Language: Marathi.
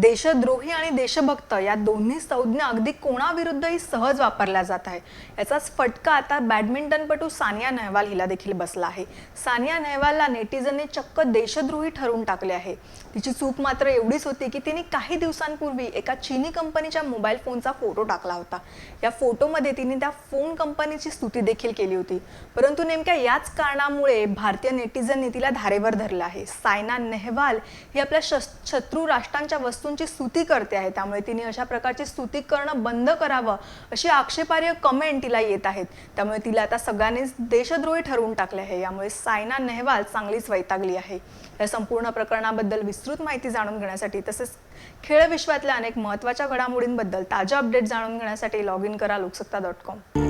देशद्रोही आणि देशभक्त या दोन्ही संज्ञा अगदी कोणाविरुद्धही सहज वापरल्या जात आहे याचाच फटका आता बॅडमिंटनपटू सानिया नेहवाल हिला देखील बसला आहे. सानिया नेहवालला नेटिझनने चक्क देशद्रोही ठरवून टाकले आहे. तिची चूक मात्र एवढीच होती की तिने काही दिवसांपूर्वी एका चीनी कंपनीच्या मोबाईल फोनचा फोटो टाकला होता. या फोटोमध्ये तिने त्या फोन कंपनीची स्तुती देखील केली होती. परंतु नेमक्या याच कारणामुळे भारतीय नेटिझनने तिला धारेवर धरलं आहे. सायना नेहवाल ही आपल्या शत्रू राष्ट्रांच्या वस्तू वस्तूंची स्तुती करते आहे त्यामुळे तिने अशा प्रकारची स्तुती करणं बंद करावं अशी आक्षेपार्ह कमेंट तिला येत आहेत. त्यामुळे तिला आता सगळ्यांनीच देशद्रोही ठरवून टाकले आहे. यामुळे सायना नेहवाल चांगलीच वैतागली आहे. या संपूर्ण प्रकरणाबद्दल विस्तृत माहिती जाणून घेण्यासाठी तसेच खेळ विश्वातल्या अनेक महत्त्वाच्या घडामोडींबद्दल ताज्या अपडेट जाणून घेण्यासाठी लॉग इन करा लोकसत्ता डॉट कॉम